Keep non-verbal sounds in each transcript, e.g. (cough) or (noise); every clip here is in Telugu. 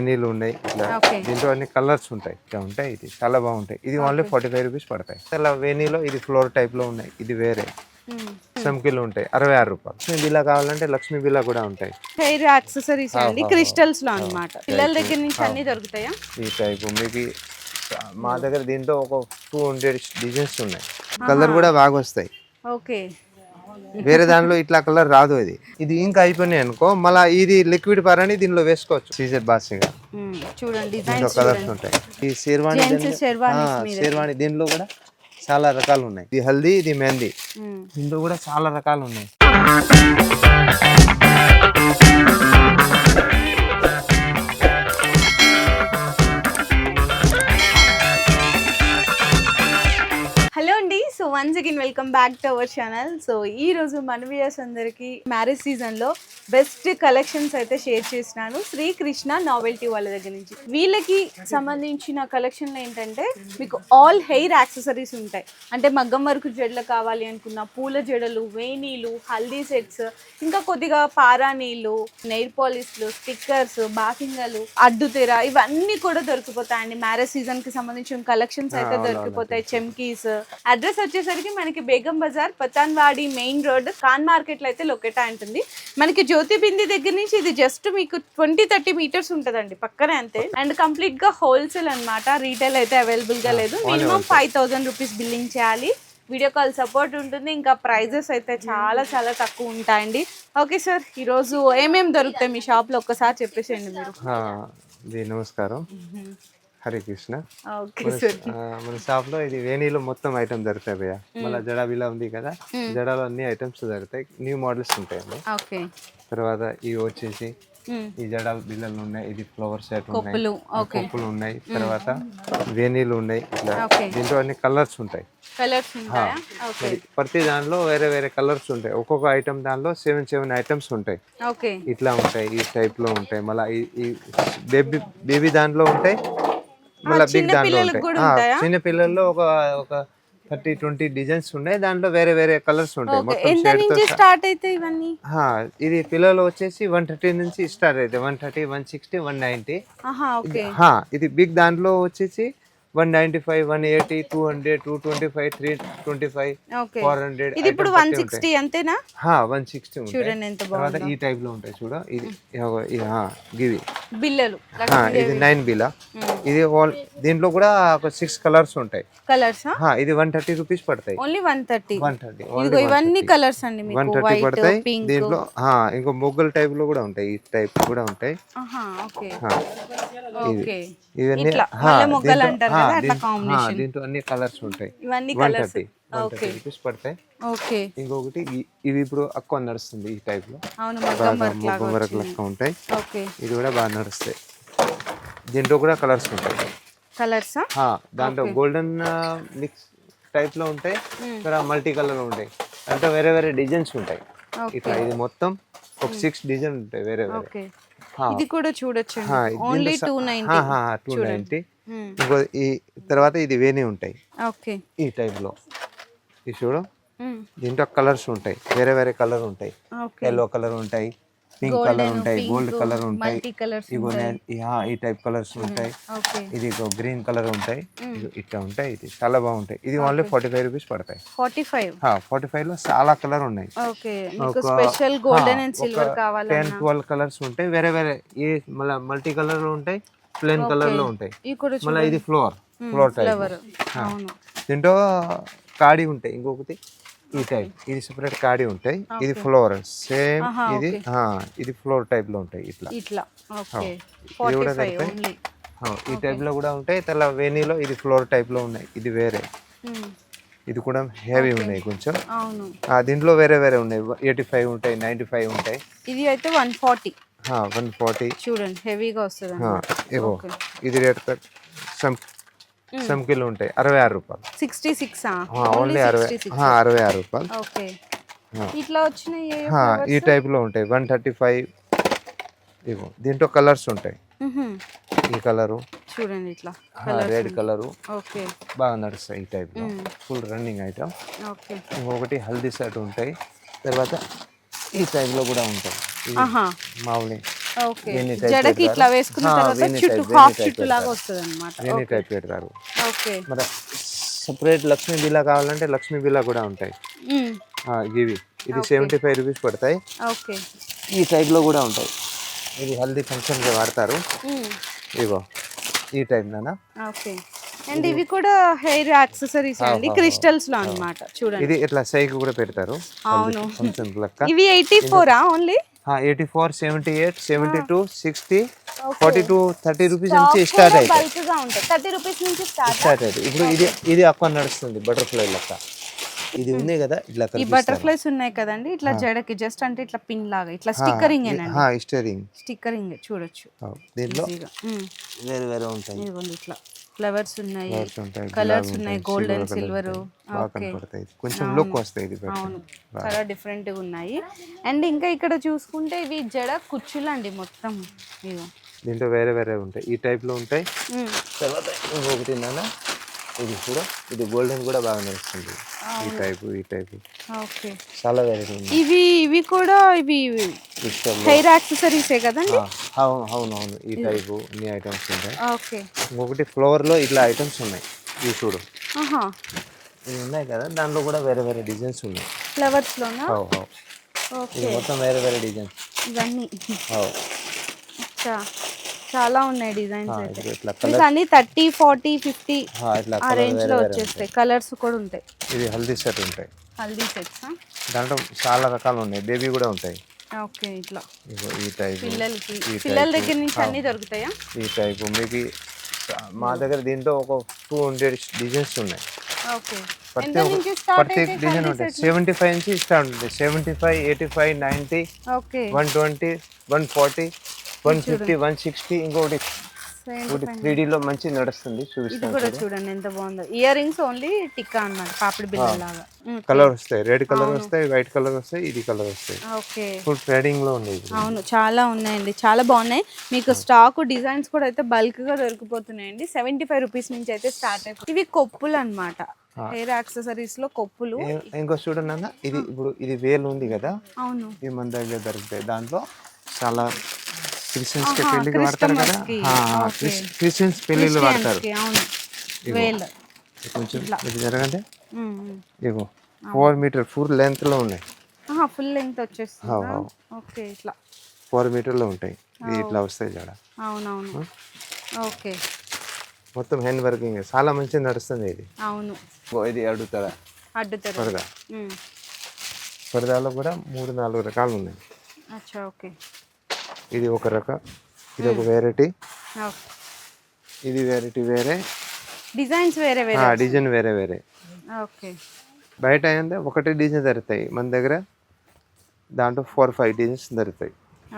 నీళ్ళు ఉన్నాయి ఇట్లా దీంట్లో అన్ని కలర్స్ ఉంటాయి ఇట్లా ఉంటాయి ఇది చాలా బాగుంటాయి. ఇది ఓన్లీ ఫార్టీ ఫైవ్ రూపీస్ పడతాయి. అలా వేణీలో ఇది ఫ్లోర్ టైప్లో ఉన్నాయి ఇది వేరే. సంకిలు ఉంటాయి అరవై ఆరు రూపాయలు. లక్ష్మీ బిల్లా కావాలంటే లక్ష్మీ బిల్లా కూడా ఉంటాయి. హెయిర్ యాక్సెసరీస్ అండి క్రిస్టల్స్లో అన్నమాట. పిల్లల దగ్గర నుంచి అన్ని దొరుకుతాయా? ఈ టైప్ మీకు మా దగ్గర దీంట్లో ఒక టూ హండ్రెడ్ డిజైన్స్ ఉన్నాయి. కలర్ కూడా బాగా వస్తాయి. ఓకే. వేరే దాంట్లో ఇట్లా కలర్ రాదు ఇది. ఇది ఇంకా అయిపోయినాయి అనుకో మళ్ళీ ఇది లిక్విడ్ పారని దీనిలో వేసుకోవచ్చు. సీజర్ బాసిగా. చూడండి కలర్స్ ఉంటాయి. ఈ మీద. షేర్వాణి దీంట్లో కూడా చాలా రకాలు ఉన్నాయి. ఇది హల్దీ ఇది మెహందీ. దీంట్లో కూడా చాలా రకాలు ఉన్నాయి. Once again welcome back to our channel so ఈ రోజు మన వ్యూయర్స్ అందరికి మ్యారేజ్ సీజన్లో బెస్ట్ కలెక్షన్స్ అయితే షేర్ చేసినాను. శ్రీకృష్ణ నావెల్టీ వాళ్ళ దగ్గర నుంచి. వీళ్ళకి సంబంధించిన కలెక్షన్లు ఏంటంటే మీకు ఆల్ హెయిర్ యాక్సెసరీస్ ఉంటాయి. అంటే మగ్గం వరకు జడలు కావాలి అనుకున్న పూల జడలు వేణీలు హల్దీ సెట్స్ ఇంకా కొద్దిగా పారా నీళ్ళు నెయిల్ పాలిష్లు స్టిక్కర్స్ బాకింగలు అడ్డుతెర ఇవన్నీ కూడా దొరికిపోతాయండి. మ్యారేజ్ సీజన్కి సంబంధించిన కలెక్షన్స్ అయితే దొరికిపోతాయి. చెమ్కీస్ అడ్రస్ వచ్చేసరికి మనకి బేగం బజార్ పతాన్వాడి మెయిన్ రోడ్ కాన్ మార్కెట్లో అయితే లొకేట్ ఉంటుంది మనకి జ్యోతి బింది దగ్గర నుంచి ఇది జస్ట్ మీకు ట్వంటీ థర్టీ మీటర్స్ ఉంటదండి పక్కనే అంతే. అండ్ కంప్లీట్గా హోల్సేల్ అన్నమాట రీటైల్ అయితే అవైలబుల్గా లేదు. Minimum five thousand rupees billing చేయాలి. వీడియో కాల్ సపోర్ట్ ఉంటుంది ఇంకా ప్రైజెస్ అయితే చాలా చాలా తక్కువ ఉంటాయండి. ఓకే సార్ ఈరోజు ఏమేమి దొరుకుతాయి మీ షాప్లో ఒక్కసారి చెప్పేసేయండి మీరు. నమస్కారం. హరే కృష్ణ ఓకే మన షాప్లో ఇది వేణీలో మొత్తం ఐటమ్ దొరుకుతాయి భయ్య. మళ్ళీ జడా బిలా ఉంది కదా జడాలో అన్ని ఐటమ్స్ దొరుకుతాయి. న్యూ మోడల్స్ ఉంటాయండి తర్వాత ఇవి వచ్చేసి ఈ జడా బిల్లలు ఉన్నాయి ఇది ఫ్లవర్ సెట్ ఉన్నాయి. కొప్పులు ఉన్నాయి. తర్వాత వేణీలు ఉన్నాయి. ఇట్లా దీంట్లో అన్ని కలర్స్ ఉంటాయి. ప్రతి దానిలో వేరే వేరే కలర్స్ ఉంటాయి. ఒక్కొక్క ఐటమ్ దానిలో సెవెన్ సెవెన్ ఐటమ్స్ ఉంటాయి. ఇట్లా ఉంటాయి ఈ టైప్లో ఉంటాయి. మళ్ళీ ఈ బేబీ బేబీ దాంట్లో ఉంటాయి. మళ్ళీ బిగ్ చిన్న దాంట్లో ఉంటాయి? చిన్న పిల్లల్లో ఒక ఒక థర్టీ ట్వంటీ డిజైన్స్ ఉన్నాయి. దాంట్లో వేరే వేరే కలర్స్ ఉంటాయి. మొత్తం స్టార్ట్ అయితే ఇవన్నీ? ఇది పిల్లలు వచ్చేసి వన్ థర్టీ నుంచి స్టార్ట్ అవుతాయి one thirty one sixty one ninety ఆహా ఓకే. ఇది బిగ్ దాంట్లో వచ్చేసి one ninety five one eighty two hundred two twenty five three twenty five four hundred ఇది ఇప్పుడు వన్ సిక్స్టీ అంతేనా? వన్ సిక్స్టీ చూడండి ఎంత తర్వాత ఈ టైప్లో ఉంటాయి చూడ. ఇది ఇది, బిల్లలు. ఇది నైన్ బిలా ఇది దీంట్లో కూడా ఒక సిక్స్ కలర్స్ ఉంటాయి. కలర్స్? ఇది వన్ థర్టీ రూపీస్ పడతాయి. Only one thirty. One thirty ఇవన్నీ కలర్స్ అండి వన్ థర్టీ పడతాయి. దీంట్లో ఇంకో మొగ్గల టైప్లో కూడా ఉంటాయి. ఈ టైప్ కూడా ఉంటాయి. ఇవన్నీ కదా అట్లా దీంట్లో- ఆ, కాంబినేషన్ దీంట్లో అన్ని కలర్స్ ఉంటాయి. ఇవన్నీ one colours okay thirty rupees పడతాయి. ఓకే ఇంకొకటి ఇవి ఇప్పుడు ఎక్కువ నడుస్తుంది ఈ టైప్లో. అవును మగ్గం వర్క్ లెక్క ఉంటాయి. ఓకే ఇది కూడా బాగా నడుస్తాయి. దీంట్లో కూడా కలర్స్ ఉంటాయి. కలర్సా దాంట్లో గోల్డెన్ మిక్స్ టైప్లో ఉంటాయి. ఇక్కడ మల్టీ కలర్ ఉంటాయి. అంటే వేరే వేరే డిజైన్స్ ఉంటాయి. ఇట్లా ఇది మొత్తం ఒక సిక్స్ డిజైన్ ఉంటాయి వేరే వేరే. ఇది కూడా చూడొచ్చు ఓన్లీ టూ నైన్టీ ఇంకో ఈ తర్వాత ఇది వేణి ఉంటాయి. ఓకే. ఈ type లో ఇది చూడు. దీంట్లో కలర్స్ ఉంటాయి. వేరే వేరే కలర్ ఉంటాయి. ఎల్లో కలర్ ఉంటాయి. పింక్ కలర్ ఉంటాయి. గోల్డ్ కలర్ ఉంటాయి. ఇగో ఈ- టైప్ కలర్స్ ఉంటాయి. ఇది గ్రీన్ కలర్ ఉంటాయి. ఇట్లా ఉంటాయి. ఇది చాలా బాగుంటాయి. ఇది ఓన్లీ ఫార్టీ ఫైవ్ రూపీస్ పడతాయి. Forty five? ఫార్టీ ఫైవ్లో చాలా కలర్ ఉన్నాయి. టెన్ ట్వెల్వ్ కలర్స్ ఉంటాయి. వేరే వేరే ఏ మళ్ళీ మల్టీ కలర్ ఉంటాయి? ప్లెయిన్ కలర్లో ఉంటాయి. మళ్ళీ ఇది ఫ్లోర్ ఫ్లోర్ టైప్. దీంట్లో కాడి ఉంటాయి ఇంకొకటి ఈ టైప్. ఇది సెపరేట్ కాడి ఉంటాయి. ఇది ఫ్లోర్ సేమ్ ఇది ఇది ఫ్లోర్ టైప్లో ఉంటాయి ఇట్లా. ఇది కూడా దొరుకుతాయి. ఈ టైప్లో కూడా ఉంటాయి తెల్ల వేణీలో ఇది ఫ్లోర్ టైప్లో ఉన్నాయి ఇది వేరే. ఇది కూడా హెవీ ఉన్నాయి కొంచెం. దీంట్లో వేరే వేరే ఉన్నాయి ఎయిటీ ఫైవ్ ఉంటాయి నైంటీ ఫైవ్ ఉంటాయి. ఇది అయితే వన్ ఫార్టీ. వన్ ఫార్టీ చూడండి హెవీగా వస్తుంది ఏవో ఇది రేట్ కట్ సమ్ సంకిలో ఉంటాయి అరవై ఆరు రూపాయలు. సిక్స్టీ సిక్స్ ఓన్లీ అరవై అరవై ఆరు రూపాయలు. ఓకే ఇట్లా ఆ, ఈ type లో ఉంటాయి వన్ థర్టీ ఫైవ్ ఇగో దీంట్లో కలర్స్ ఉంటాయి. ఈ కలరు. చూడండి ఇట్లా. Red colour. ఓకే బాగా నడుస్తాయి ఈ టైప్లో. ఫుల్ రన్నింగ్ ఐటమ్ ఓకే ఇంకొకటి హల్దీ సెట్ ఉంటాయి. తర్వాత ఈ టైప్లో కూడా ఉంటాయి. మామూలు ఓకే. జడకి. ఇట్లా వేసుకున్న తర్వాత చుట్టూ హాఫ్ type చుట్టూ లాగా పెడతారు. వస్తుంది అనమాట వేణి టైప్ పెడతారు. ఓకే. మరి సపరేట్ లక్ష్మీ బిల్లా కావాలంటే లక్ష్మీ బిల్లా కూడా ఉంటాయి. ఇవి. ఇది సెవెంటీ ఫైవ్ రూపీస్ పడతాయి. ఓకే. ఈ టైప్లో కూడా ఉంటాయి. ఇది హల్దీ ఫంక్షన్కి వాడతారు. ఉమ్, ఇగో ఈ టైప్ నానా ఓకే. అండ్ ఇవి కూడా హెయిర్ యాక్సెసరీస్ అండి. క్రిస్టల్స్లో అన్నమాట. చూడండి. ఇది ఇట్లా సైకి కూడా పెడతారు. అవును. ఫంక్షన్ ఇవి eighty ఫోరా only eighty four seventy eight seventy two sixty forty two thirty rupees నుంచి స్టార్ట్ థర్టీ రూపీస్ నుంచి స్టార్ట్ అవుతాయి ఇప్పుడు ఇది ఇది అక్కడ నడుస్తుంది బటర్ఫ్లై లెక్క. ఇది ఉంది కదా ఇట్లా ఈ బటర్ఫ్లైస్ ఉన్నాయి కదండి ఇట్లా జడకి జస్ట్ అంటే ఇట్లా పిన్ లాగా ఇట్లా స్టిక్కరింగ్ స్టరింగ్ స్టిక్కరింగ్ చూడొచ్చు. దీంట్లో వేరే వేరే ఉంటాయి. ఇట్లా. ఫ్లవర్స్ ఉన్నాయి. కలర్స్ ఉన్నాయి. గోల్డెన్ silver సిల్వర్ కొంచెం లుక్ వస్తాయి ఇది పెడితే. అవును. చాలా డిఫరెంట్గా ఉన్నాయి. అండ్ ఇంకా ఇక్కడ చూసుకుంటే ఇవి జడ కుచ్చులు అండి మొత్తం. ఇగో. దీంట్లో వేరే వేరే ఉంటాయి. ఈ టైప్లో ఉంటాయి. ఉమ్, తర్వాత ఇంకొకటి నాన్న ఇది కూడా ఇది గోల్డెన్ కూడా బాగా నడుస్తుంది. ఈ టైపు ఈ టైపు ఓకే చాలా వెరైటీ ఇవి ఇవి కూడా ఇవి హెయిర్ యాక్సెసరీసే కదండి? అవును అవును అవును. ఈ టైపు అన్ని ఐటమ్స్ ఉంటాయి. ఓకే. ఇంకొకటి ఫ్లవర్లో ఇట్లా ఐటమ్స్ ఉన్నాయి. ఇవి చూడు. ఇవి ఉన్నాయి కదా దాంట్లో కూడా వేరే వేరే డిజైన్స్ ఉన్నాయి. ఫ్లవర్స్ లోనా? ఓకే. ఇది మొత్తం వేరే వేరే డిజైన్స్ ఇవన్నీ. అచ్చా. చాలా ఉన్నాయి డిజైన్స్ మీకు అన్ని థర్టీ ఫార్టీ ఫిఫ్టీ ఆ, రేంజ్లో వచ్చేస్తాయి. కలర్స్ కూడా ఉంటాయి. ఇది హల్దీ సెట్ ఉంటాయి. హల్దీ సెట్స్ దాంట్లో చాలా రకాలు ఉన్నాయి. బేబీ కూడా ఉంటాయి. ఓకే ఇట్లా. ఇగో ఈ టైపు పిల్లలకి ఈ పిల్లల type. దగ్గర నుంచి అన్ని దొరుకుతాయా? ఈ టైపు మీకు మా దగ్గర దీంట్లో ఒక టూ హండ్రెడ్ డిజైన్స్ ఉన్నాయి. ఓకే. ప్రతి డిజైన్ ఉంటాయి. సెవెంటీ ఫైవ్ నుంచి స్టార్ట్ ఉంటాయి. Seventy five eighty five ninety one twenty one forty one fifty one sixty ఇంకొకటి ఇంకోటి త్రీ డీలో మంచి నడుస్తుంది ఇది కూడా చూడండి ఎంత బాగుందో. ఇయర్ రింగ్స్ ఓన్లీ టిక్కా అన్నమాట పాపిడి బిల్ల లాగా కలర్ వస్తాయి రెడ్ కలర్ వస్తాయి వైట్ కలర్ వస్తాయి ఇది కలర్ వస్తాయి. ఓకే. ఫుల్ ట్రేడింగ్లో ఉంది. అవును చాలా ఉన్నాయండి చాలా బాగున్నాయి. మీకు స్టాక్ డిజైన్స్ కూడా అయితే బల్క్గా దొరికిపోతున్నాయండి. సెవెంటీ ఫైవ్ రూపీస్ నుంచి అయితే స్టార్ట్ అయిపోయి ఇవి కొప్పులు అన్నమాట. హెయిర్ యాక్సెసరీస్లో కొప్పులు. ఇంకో చూడండి అన్న ఇది ఇప్పుడు ఇది వేలు ఉంది కదా? అవును. ఈ మన దగ్గర దొరుకుతాయి. దాంట్లో చాలా క్రిస్టియన్స్కి పెళ్ళికి వాడతారు కదా? క్రిస్టియన్స్ పెళ్ళిళ్ళు వాడతారు. కొంచెం ఇది జరగండి. ఇగో ఫోర్ మీటర్ ఫుల్ లెంత్లో ఉన్నాయి ఫుల్ లెంగ్త్ వచ్చేస్తుంది. ఓకే ఇట్లా. ఫోర్ మీటర్లో ఉంటాయి ఇట్లా వస్తాయి జడ. అవునవును. ఓకే. మొత్తం హ్యాండ్ వర్కింగ్. చాలా మంచిగా నడుస్తుంది ఇది. అవును. ఇది అడుగుతారా అడ్డుతారు పరదా. పరదాలో కూడా మూడు నాలుగు రకాలు ఉన్నాయి. అచ్చా ఓకే. ఇది ఒక రకం. ఇది ఒక వెరైటీ ఓకే ఇది వెరైటీ వేరే. డిజైన్స్ వేరే వేరే. డిజైన్ వేరే వేరే. ఓకే బయట ఏంటంటే ఒకటి డిజైన్ దొరుకుతాయి. మన దగ్గర దాంట్లో ఫోర్ ఫైవ్ డిజైన్స్ దొరుకుతాయి.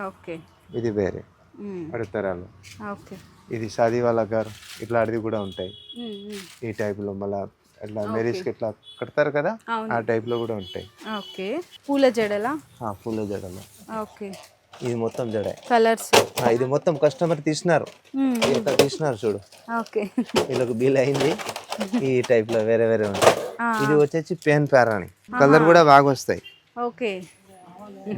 ఓకే ఇది వేరే. ఉమ్, అడుగుతారాలు ఓకే ఇది షాదీ వాళ్ళ గారు. ఇట్లాంటివి కూడా ఉంటాయి. ఉమ్. ఈ టైప్లో మళ్ళా ఇట్లా మెరీస్కి ఇట్లా కడతారు కదా. ఆ టైప్లో కూడా ఉంటాయి. ఓకే పూల జడలా? పూల జడలో. ఓకే ఇది మొత్తం జడే. కలర్స్. ఇది మొత్తం కస్టమర్ తీసినారు. తీసినారు చూడు. ఓకే. వీళ్ళకి బిల్ అయింది. ఈ టైప్లో వేరే వేరే ఉంటాయి. ఇది వచ్చేసి పెన్ అని కలర్ కూడా బాగా వస్తాయి. ఓకే.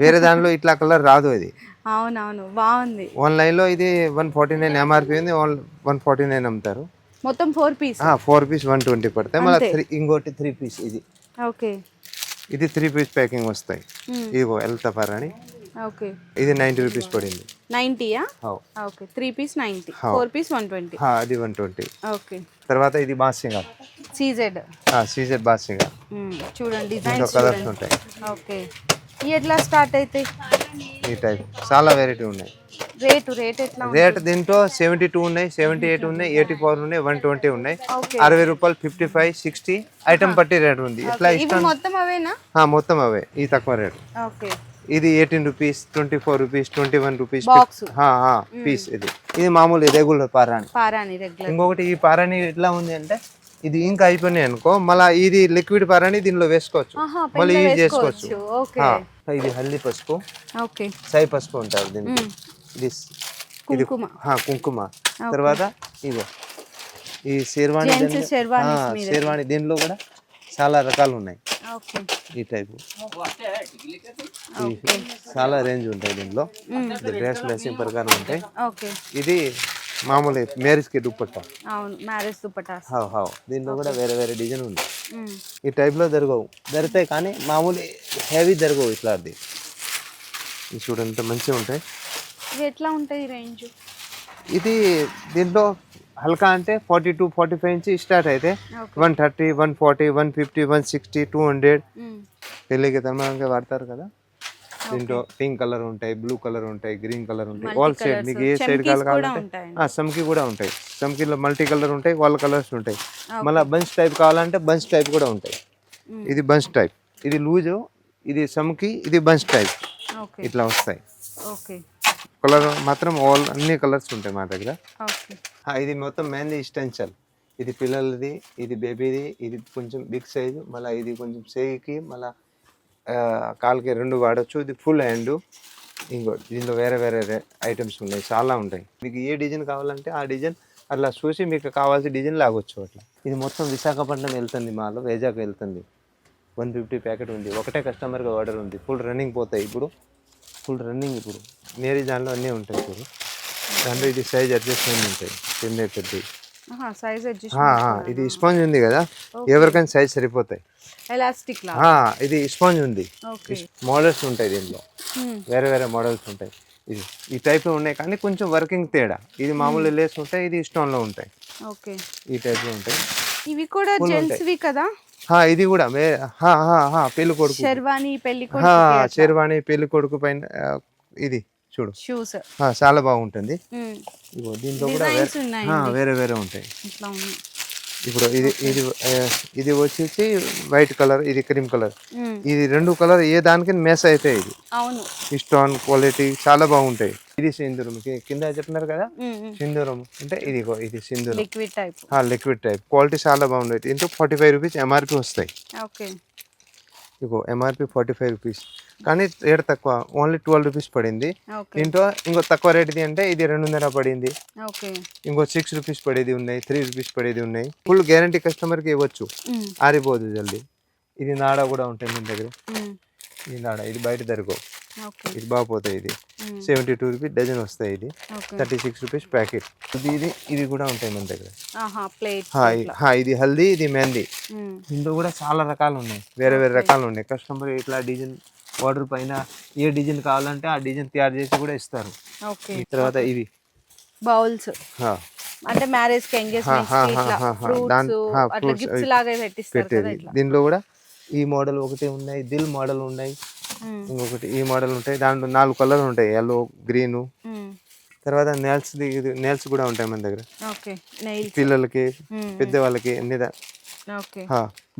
వేరే దాంట్లో ఇట్లా కలర్ రాదు ఇది. అవునవును బాగుంది. ఆన్లైన్లో ఇది వన్ ఫార్టీ నైన్ ఎంఆర్పి ఉంది. వన్ ఫార్టీ నైన్ అమ్ముతారు. మొత్తం four piece four piece one twenty పడతాయి. మళ్ళీ త్రీ ఇంకోటి త్రీ పీస్ ఇది. ఓకే. ఇది త్రీ పీస్ ప్యాకింగ్ వస్తాయి. ఇదిగో ఎల్తఫర్ అని ఓకే. ఇది నైంటీ రూపీస్ పడింది. నైంటీయా how. Okay. Three piece ninety. Four piece one twenty. అది వన్ ట్వంటీ. ఓకే. తర్వాత ఇది బాసింగా సీజెడ్. సీజెడ్ బాసింగా చూడండి డిజైన్స్ కలర్స్ ఉంటాయి. ఓకే. ఇవి ఎట్లా స్టార్ట్ అవుతాయి ఈ టైప్. చాలా వెరైటీ ఉన్నాయి. రేటు రేట్ ఎట్లా? రేట్ దీంట్లో సెవెంటీ టూ ఉన్నాయి సెవెంటీ ఎయిట్ ఉన్నాయి ఎయిటీ ఫోర్ ఉన్నాయి వన్ ట్వంటీ ఉన్నాయి. అరవై రూపాయలు ఫిఫ్టీ ఫైవ్ సిక్స్టీ ఐటమ్ బట్టి రేట్ ఉంది. ఇట్లా మొత్తం అవేనా? మొత్తం అవే. ఈ తక్కువ రేట్. ఓకే. ఇది eighteen rupees twenty four rupees twenty one rupees piece ఇది. ఇది మామూలు రెగ్యులర్ పారాణి. పారాని రెగ్యులర్ ఇంకొకటి ఈ పారాణి ఎట్లా ఉంది అంటే ఇది ఇంకా అయిపోయినాయి అనుకో మళ్ళీ ఇది లిక్విడ్ పారాని దీనిలో వేసుకోవచ్చు. మళ్ళీ యూజ్ చేసుకోవచ్చు. ఇది హల్దీ పసుపు. సాయి పసుపు ఉంటారు దీనికి. ఇది ఇది కుంకుమ. తర్వాత ఇగో ఈ శేర్వాణి. శేర్వాణి దీనిలో కూడా చాలా రకాలు ఉన్నాయి ఈ టైపు. చాలా రేంజ్ ఉంటాయి దీంట్లో. డ్రెస్ మ్యాచింగ్ ప్రకారం ఉంటాయి. ఇది మామూలు దుప్పట్ట. అవును మ్యారేజ్ దుపటాస్ హావ్ హావ్ దీంట్లో కూడా వేరే వేరే డిజైన్ ఉంది. ఈ టైప్లో దొరకవు. దొరుకుతాయి కానీ మామూలు హెవీ ఇట్లాంటిది ఇది చూడండి ఇంత మంచిగా ఉంటాయి. ఇవి ఎట్లా ఉంటాయి రేంజ్? ఇది దీంట్లో హల్కా అంటే ఫార్టీ టూ ఫార్టీ ఫైవ్ నుంచి స్టార్ట్ అయితే one thirty one forty one fifty one sixty two hundred. పెళ్ళికి తమ్మకి వాడతారు కదా. దీంట్లో పింక్ కలర్ ఉంటాయి బ్లూ కలర్ ఉంటాయి గ్రీన్ కలర్ ఉంటాయి ఆల్ సైడ్ మీకు ఏ సైడ్ కలర్ కావాలంటే సమ్కి కూడా ఉంటాయి. సమ్కీలో మల్టీ కలర్ ఉంటాయి వాళ్ళ కలర్స్ ఉంటాయి. మళ్ళీ బంచ్ టైప్ కావాలంటే బంచ్ టైప్ కూడా ఉంటాయి. ఇది బంచ్ టైప్ ఇది లూజు ఇది సమ్కి ఇది బంచ్ టైప్ ఇట్లా వస్తాయి. ఓకే. కలర్ మాత్రం ఆల్ అన్ని కలర్స్ ఉంటాయి మా దగ్గర. ఇది మొత్తం మెయిన్లీ ఇస్టెన్షల్ ఇది పిల్లలది ఇది బేబీది ఇది కొంచెం బిగ్ సైజు మళ్ళీ ఇది కొంచెం సేగికి మళ్ళీ కాలుకి రెండు వాడచ్చు. ఇది ఫుల్ హ్యాండ్ ఇంకో దీనిలో వేరే వేరే ఐటమ్స్ ఉన్నాయి. చాలా ఉంటాయి. మీకు ఏ డిజైన్ కావాలంటే ఆ డిజైన్ అట్లా చూసి మీకు కావాల్సిన డిజైన్ లాగొచ్చు అట్లా. ఇది మొత్తం విశాఖపట్నం వెళ్తుంది మాలో వైజాగ్ వెళ్తుంది. వన్ ఫిఫ్టీ ప్యాకెట్ ఉంది. ఒకటే కస్టమర్గా ఆర్డర్ ఉంది. ఫుల్ రన్నింగ్ పోతాయి ఇప్పుడు. ఫుల్ రన్నింగ్ ఇప్పుడు. మేరీ దానిలో అన్నీ ఉంటాయి ఇప్పుడు దాంట్లో ఇది సైజ్ అడ్జస్ట్మెంట్ ఉంటాయి చిన్న పెద్ద సైజ్ ఇది స్పాంజ్ ఉంది కదా. ఎవరికైనా సైజ్ సరిపోతాయి. ఎలాస్టిక్ లా? ఇది స్పాంజ్ ఉంది. మోడల్స్ ఉంటాయి దీనిలో మ్మ్. వేరే వేరే మోడల్స్ ఉంటాయి. ఇది ఈ టైప్లో ఉన్నాయి కానీ కొంచెం వర్కింగ్ తేడా. ఇది మామూలు లేస్ ఉంటాయి ఇది స్టోన్లో ఉంటాయి. ఓకే ఈ టైప్లో ఉంటాయి. ఇవి కూడా Full జెంట్స్ వి కదా? హా, ఇది కూడా మే- హా, హా, హా, పెళ్ళి కొడుకు. శర్వాణి పెళ్ళి హా, కొడుకు శర్వాణి పెళ్ళి కొడుకు పైన ఇది. చూడు. షూస్ చాలా బాగుంటుంది. ఇగో దీంట్లో కూడా వేరే వేరే ఉంటాయి. ఇట్లా ఇప్పుడు ఇది ఇది ఇది వచ్చేసి వైట్ కలర్ ఇది క్రీమ్ కలర్. ఇది రెండు కలర్ ఏ దానికి మేస్ అవుతాయి ఇది. అవును. స్టోన్ క్వాలిటీ చాలా బాగుంటాయి. ఇది సింధూరం. కింద చెప్పినారు కదా. సింధూరం. అంటే ఇది ఇది సింధూరం. Liquid type liquid type quality చాలా బాగుండేది into forty five rupees MRP వస్తాయి. ఓకే ఇగో ఎంఆర్పి ఫార్టీ ఫైవ్ రూపీస్ కానీ రేట్ తక్కువ. ఓన్లీ ట్వెల్వ్ రూపీస్ పడింది. దీంట్లో ఇంకో తక్కువ రేట్ది అంటే ఇది రెండున్నర పడింది. ఓకే ఇంకో సిక్స్ రూపీస్ పడేది ఉన్నాయి. త్రీ రూపీస్ పడేది ఉన్నాయి. ఫుల్ గ్యారంటీ కస్టమర్కి ఇవ్వచ్చు. మ్మ్. ఆరిపోదు జల్దీ. ఇది నాడ కూడా ఉంటాయి మన దగ్గర. ఇది నాడ ఇది బయట దొరకవు. ఇది బాగుపోతాయి ఇది. సెవెంటీ టూ రూపీస్ డజన్ వస్తాయి ఇది. థర్టీ సిక్స్ రూపీస్ ప్యాకెట్ ఇది ఇది ఇవి కూడా ఉంటాయి మన దగ్గర. ఇది హల్దీ ఇది మెహందీ. ఇందులో కూడా చాలా రకాలు ఉన్నాయి. వేరే వేరే రకాలు ఉన్నాయి. కస్టమర్ ఇట్లా డిజైన్ ఆర్డర్ పైన ఏ డిజైన్ కావాలంటే ఆ డిజైన్ తయారు చేసి కూడా ఇస్తారు. తర్వాత ఇవి బౌల్స్ అంటే మ్యారేజ్కి ఎంగేజ్మెంట్ దీనిలో కూడా ఈ మోడల్ ఒకటి ఉన్నాయి దిల్ మోడల్ ఉన్నాయి. ఇంకొకటి ఈ మోడల్ ఉంటాయి. దాంట్లో నాలుగు కలర్ ఉంటాయి. Yellow green. తర్వాత నెల్స్ నెల్స్ కూడా ఉంటాయి మన దగ్గర. పిల్లలకి. పెద్దవాళ్ళకి అన్ని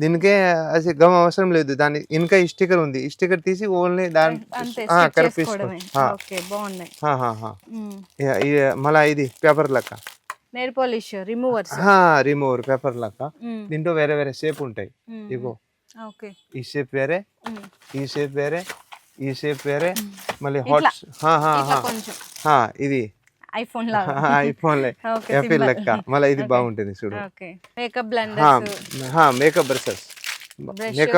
దీనికే అది గమ్ అవసరం లేదు. దాని ఇంకా స్టిక్కర్ ఉంది. స్టిక్కర్ తీసి ఓన్లీ దాని మళ్ళా ఇది పేపర్ లెక్క. Nail polish removers. Remover paper లెక్క. దీంట్లో వేరే వేరే షేప్ ఉంటాయి. ఇగో. ఈ షేప్ వేరే. ఈ షేప్ వేరే ఈ షేప్ వేరే మళ్ళీ హాట్ ఇది. ఐఫోన్ లాగా. (laughs) ఐఫోన్ లెక్క. మళ్ళీ ఇది బాగుంటుంది చూడు. Makeup blenders makeup brushes. Makeup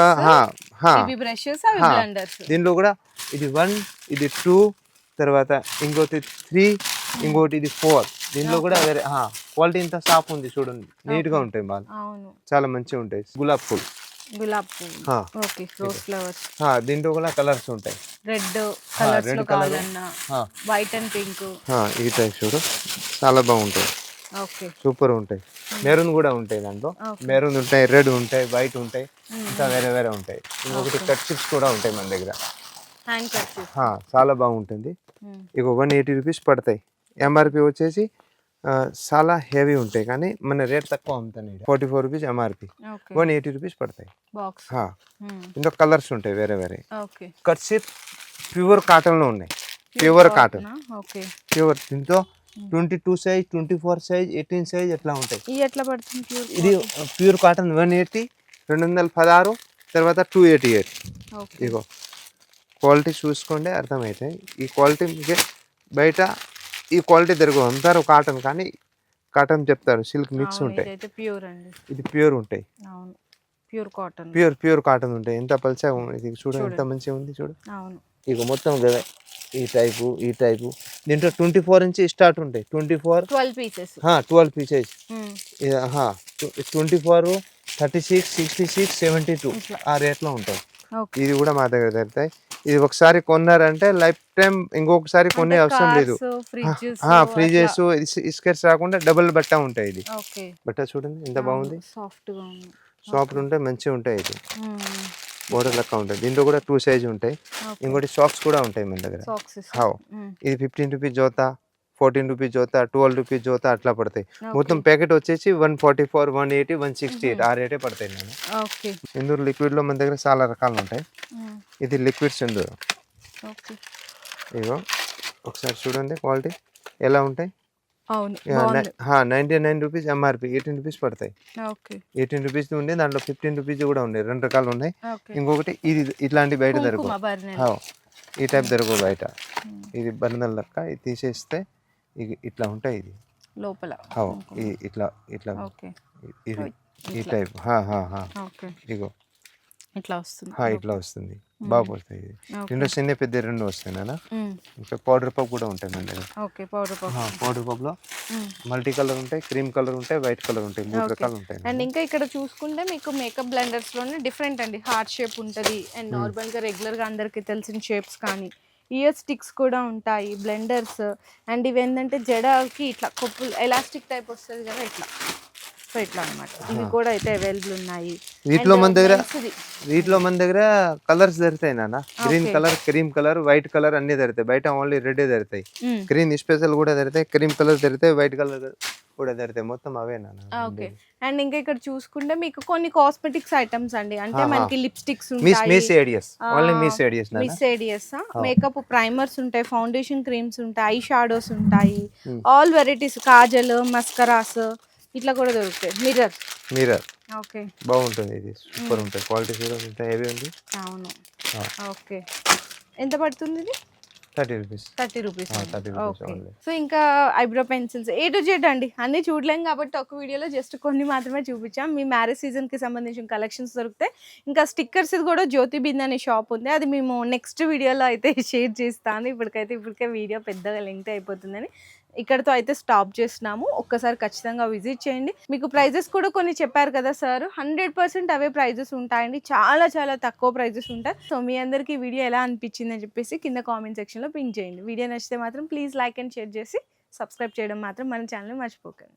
brushes దీనిలో కూడా ఇది వన్ ఇది టూ తర్వాత ఇంకోటి త్రీ ఇంకోటి ఇది ఫోర్ దీనిలో కూడా వేరే క్వాలిటీ ఇంత సాఫ్ ఉంది చూడండి నీట్గా ఉంటాయి అవును. చాలా మంచిగా ఉంటాయి. గులాబ్ ఫుల్ గులాబ్. Okay rose flowers. హా, దీంట్లో కూడా కలర్స్ ఉంటాయి. రెడ్ కలర్స్లో. కావాలన్నా. వైట్ అండ్ పింక్ హా, ఈ టైప్ చూడు. చాలా బాగుంటాయి. ఓకే. సూపర్ ఉంటాయి. మెరూన్ కూడా ఉంటాయి దాంట్లో. మెరూన్ ఉంటాయి రెడ్ ఉంటాయి వైట్ ఉంటాయి. ఇంకా వేరే వేరే ఉంటాయి. ఇంకొకటి కట్ చిప్స్ కూడా ఉంటాయి మన దగ్గర. చాలా బాగుంటుంది. ఇక వన్ ఎయిటీ రూపీస్ పడతాయి. ఎంఆర్పి వచ్చేసి చాలా హెవీ ఉంటాయి కానీ మన రేట్ తక్కువ అమ్ముతాను forty four rupees MRP one eighty rupees పడతాయి. ఇందులో కలర్స్ ఉంటాయి వేరే వేరే. ఓకే. కట్ సిప్ ప్యూర్ కాటన్లో ఉన్నాయి. Pure cotton. ప్యూర్ దీంతో twenty two size twenty four size eighteen size ఎట్లా ఉంటాయి? ఇది ప్యూర్ ఇది ప్యూర్ కాటన్ వన్ ఎయిటీ రెండు వందల పదహారు తర్వాత టూ ఎయిటీ ఎయిట్. ఇగో. క్వాలిటీ చూసుకోండి అర్థమవుతాయి ఈ క్వాలిటీ మీకు బయట ఈ క్వాలిటీ దొరకవు. అంటారు కాటన్ కానీ కాటన్ చెప్తారు. సిల్క్ మిక్స్ ఉంటాయి. ప్యూర్ అండి. ఇది ప్యూర్ ఉంటాయి. అవును pure cotton. Pure pure cotton ఉంటాయి. ఎంత పల్చగా ఉంది ఇది చూడు ఎంత. మంచిగా ఉంది చూడు. అవును. ఇక మొత్తం కదా ఈ టైపు ఈ టైపు. దీంట్లో ట్వంటీ ఫోర్ నుంచి స్టార్ట్ ఉంటాయి. Twenty four twelve pieces. Twelve pieces. Twenty four thirty six sixty six seventy two. ఆ రేట్లో ఉంటాయి. ఇది కూడా మా దగ్గర దొరుకుతాయి ఇది ఒకసారి కొన్నారంటే లైఫ్ టైం ఇంకొకసారి కొనే అవసరం లేదు. ఫ్రిడ్జెస్ ఇస్కెట్స్ రాకుండా డబుల్ బట్ట ఉంటాయి ఇది. బట్ట చూడండి ఎంత బాగుంది? సాఫ్ట్గా ఉంది. సాఫ్ట్ ఉంటే మంచిగా ఉంటాయి ఇది. బోర్డర్ లెక్క ఉంటాయి. దీంట్లో కూడా టూ సైజ్ ఉంటాయి. ఇంకోటి సాక్స్ కూడా ఉంటాయి మన దగ్గర. ఇది ఫిఫ్టీన్ రూపీస్ జోతా. ఫోర్టీన్ రూపీస్ జోతా ట్వెల్వ్ రూపీస్ జోతా అట్లా పడతాయి. మొత్తం ప్యాకెట్ వచ్చేసి one forty four one eighty one sixty eight ఆ రేటే పడతాయి నేను. ఇందూరు లిక్విడ్లో మన దగ్గర చాలా రకాలు ఉంటాయి. ఇది లిక్విడ్ సింధూర్ ఇగో ఒకసారి చూడండి క్వాలిటీ. ఎలా ఉంటాయి? అవును బాగుంది. Ninety nine rupees MRP eighteen rupees పడతాయి. ఎయిటీన్ రూపీస్ ఉంది దాంట్లో ఫిఫ్టీన్ రూపీస్ కూడా ఉన్నాయి రెండు రకాలు ఉన్నాయి. ఇంకొకటి ఇది ఇట్లాంటి బయట దొరకవు. ఈ టైప్ దొరకవు బయట. ఇది బంధం లెక్క ఇది తీసేస్తే ఇట్లా ఉంటాయి ఇది? లోపల. ఇట్లా ఇట్లా ఇది ఈ. టైప్. ఇగో. ఇట్లా వస్తుంది. హా ఇట్లా వస్తుంది. బాగా పడుతుంది ఇది. రెండు చిన్న పెద్ద రెండు వస్తాయి నాన్న. ఇంకా పౌడర్ పప్ కూడా ఉంటాయి మన దగ్గర ఓకే పౌడర్ పఫ్ పౌడర్ పప్లో Hmm. మల్టీ కలర్ ఉంటాయి క్రీమ్ కలర్ ఉంటాయి వైట్ కలర్ ఉంటాయి మూడు. రకాలు ఉంటాయి అండ్ ఇంకా ఇక్కడ చూసుకుంటే మీకు మేకప్ బ్లెండర్స్లోనే డిఫరెంట్ అండి. హార్ట్ షేప్ ఉంటుంది. అండ్ నార్మల్గా రెగ్యులర్గా అందరికి తెలిసిన షేప్స్ కానీ ఇయర్ స్టిక్స్ కూడా ఉంటాయి బ్లెండర్స్. అండ్ ఇవి ఏంటంటే జడకి ఇట్లా కొప్పులు ఎలాస్టిక్ టైప్ వస్తుంది కదా ఇట్లా. సో ఇట్లా అన్నమాట. ఇవి కూడా అయితే అవైలబుల్ ఉన్నాయి. వీటిలో మన దగ్గర. వీటిలో మన దగ్గర కలర్స్ దొరుకుతాయి నాన్న. Green. Colour cream colour white colour అన్ని దొరుకుతాయి. బయట ఓన్లీ రెడ్ దొరుకుతాయి. గ్రీన్ స్పెషల్ కూడా దొరుకుతాయి క్రీమ్ కలర్ దొరుకుతాయి వైట్ కలర్ కూడా దొరుకుతాయి మొత్తం అవే నాన్న ఓకే. అండ్ ఇంకా ఇక్కడ చూసుకుంటే మీకు కొన్ని కాస్మెటిక్స్ ఐటమ్స్ అండి. అంటే. మనకి లిప్స్టిక్స్ మిస్ ఉంటాయి. మిస్ ఏడియస్ ఓన్లీ ఆ, మిస్ ఏడియస్ నాన్న. మిస్ ఏడియస్ మేకప్ ప్రైమర్స్ ఉంటాయి ఫౌండేషన్ క్రీమ్స్ ఉంటాయి ఐ షాడోస్ ఉంటాయి. Hmm. All varieties kajal mascaras ఇట్లా కూడా దొరుకుతాయి. Mirror mirror okay. బాగుంటుంది ఇది. సూపర్ ఉంటుంది క్వాలిటీ కూడా ఉంటాయి. హెవీ ఉంది అవును. ఓకే. ఎంత పడుతుంది ఇది? Thirty rupees. థర్టీ రూపీస్ ఆ, 30 rupees ఓకే. సో ఇంకా eyebrow pencils A to Z అండి. అన్ని చూడలేం కాబట్టి ఒక వీడియోలో జస్ట్ కొన్ని మాత్రమే చూపించాం. మీ మ్యారేజ్ సీజన్కి సంబంధించిన కలెక్షన్స్ దొరుకుతాయి ఇంకా స్టిక్కర్స్ కూడా జ్యోతి బింద్ అనే షాప్ ఉంది. అది మేము నెక్స్ట్ వీడియోలో అయితే (laughs) షేర్ చేస్తాను. ఇప్పటికైతే ఇప్పటికే వీడియో పెద్దగా లెంగ్త్ అయిపోతుందని. ఇక్కడతో అయితే స్టాప్ చేస్తున్నాము. ఒక్కసారి ఖచ్చితంగా విజిట్ చేయండి. మీకు ప్రైజెస్ కూడా కొన్ని చెప్పారు కదా సార్. హండ్రెడ్ పర్సెంట్ అవే ప్రైజెస్ ఉంటాయండి. చాలా చాలా తక్కువ ప్రైజెస్ ఉంటాయి. సో మీ అందరికీ వీడియో ఎలా అనిపించింది అని చెప్పేసి కింద కామెంట్ సెక్షన్లో పింక్ చేయండి. వీడియో నచ్చితే మాత్రం ప్లీజ్ లైక్ అండ్ షేర్ చేసి సబ్స్క్రైబ్ చేయడం మాత్రం మన ఛానల్ మర్చిపోకండి.